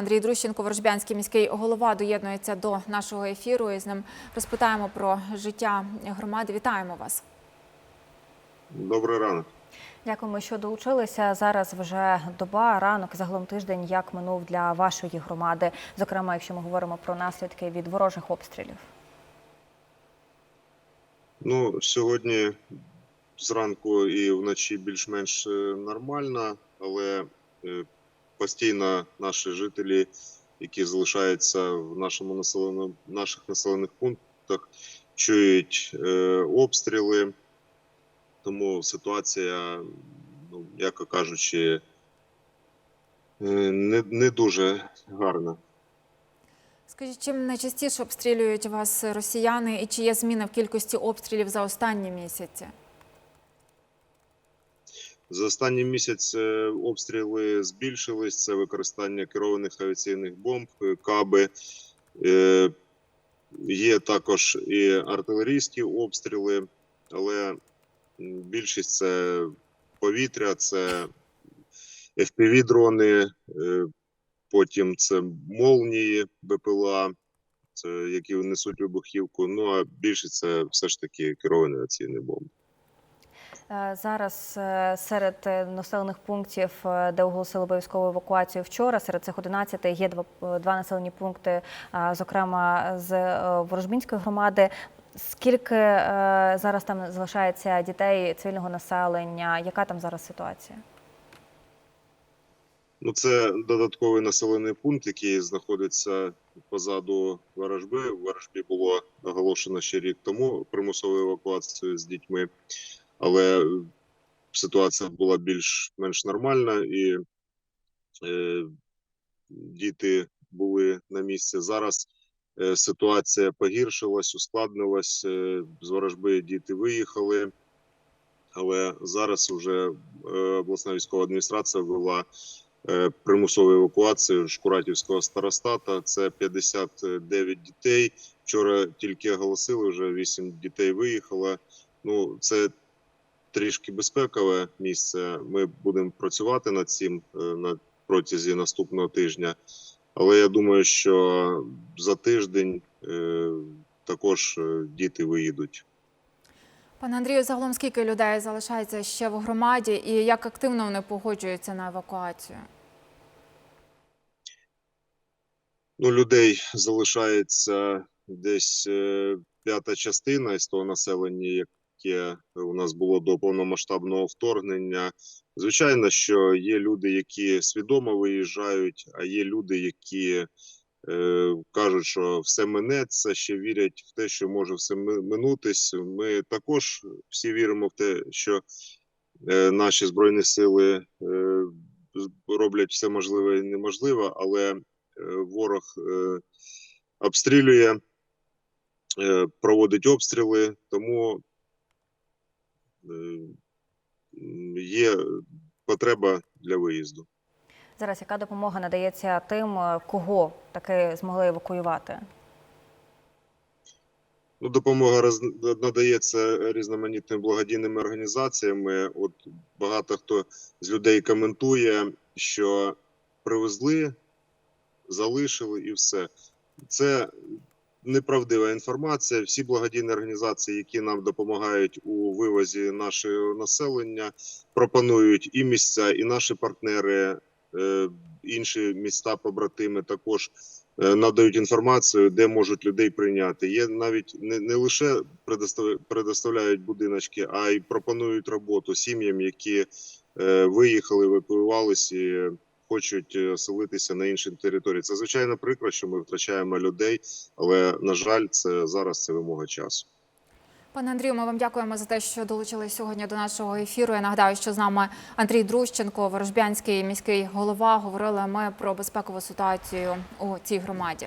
Андрій Друщенко, Ворожбянський міський голова, доєднується до нашого ефіру. І з ним розпитаємо про життя громади. Вітаємо вас. Добрий ранок. Дякуємо, що долучилися. Зараз вже доба, ранок, загалом тиждень, як минув для вашої громади, зокрема, якщо ми говоримо про наслідки від ворожих обстрілів. Ну, сьогодні зранку і вночі більш-менш е, нормально, але е, постійно наші жителі, які залишаються в нашому населеному, наших населених пунктах, чують е, обстріли. Тому ситуація, ну, яко кажучи, е, не, не дуже гарна. Скажіть, чим найчастіше обстрілюють вас росіяни, і чи є зміна в кількості обстрілів за останні місяці? За останній місяць е, обстріли збільшились. Це використання керованих авіаційних бомб, е, каби. Е, Є також і артилерійські обстріли, але більшість це повітря, це FPV-дрони, е, потім це молнії БПЛА, це які несуть вибухівку. Ну а більшість це все ж таки керовані авіаційні бомби. Е, Зараз е, серед е, населених пунктів, де оголосили обов'язкову евакуацію вчора, серед цих 11 є два, населені пункти, зокрема з Ворожбінської громади. Скільки зараз там залишається дітей цивільного населення? Яка там зараз ситуація? Ну, це додатковий населений пункт, який знаходиться позаду Ворожби. В Ворожбі було оголошено ще рік тому примусову евакуацію з дітьми, але ситуація була більш-менш нормальна, і е, діти були на місці. Зараз е, ситуація погіршилась, ускладнилась. Е, з Ворожби діти виїхали. Але зараз вже е, обласна військова адміністрація ввела е, примусову евакуацію Шкуратівського старостата. Це 59 дітей. Вчора тільки оголосили, вже 8 дітей виїхало. Ну, це трішки безпекове місце. Ми будемо працювати над цим е, на протязі наступного тижня. Але я думаю, що за тиждень е, також е, діти виїдуть. Пане Андрію, загалом скільки людей залишається ще в громаді, і як активно вони погоджуються на евакуацію? Ну, людей залишається десь п'ята частина із того населення, яке у нас було до повномасштабного вторгнення. Звичайно, що є люди, які свідомо виїжджають, а є люди, які е, кажуть, що все минеться, ще вірять в те, що може все минутись. Ми також всі віримо в те, що е, наші збройні сили е, роблять все можливе і неможливе, але е, ворог е, обстрілює, е, проводить обстріли, тому е, є потреба для виїзду. Зараз яка допомога надається тим, е, кого таки змогли евакуювати? Ну, допомога роз- надається різноманітними благодійними організаціями. От багато хто з людей коментує, що привезли, залишили і все. Це неправдива інформація. Всі благодійні організації, які нам допомагають у вивозі нашого населення, пропонують і місця, і наші партнери, е, інші міста, побратими також е, надають інформацію, де можуть людей прийняти. Є навіть не, не лише предостав- предоставляють будиночки, а й пропонують роботу сім'ям, які е, виїхали, евакуювалися хочуть е, селитися на іншій території. Це звичайно прикро, що ми втрачаємо людей, але на жаль, це зараз це вимога часу. Пане Андрію, ми вам дякуємо за те, що долучились сьогодні до нашого ефіру. Я нагадаю, що з нами Андрій Друщенко, Ворожбянський міський голова. Говорили ми про безпекову ситуацію у цій громаді.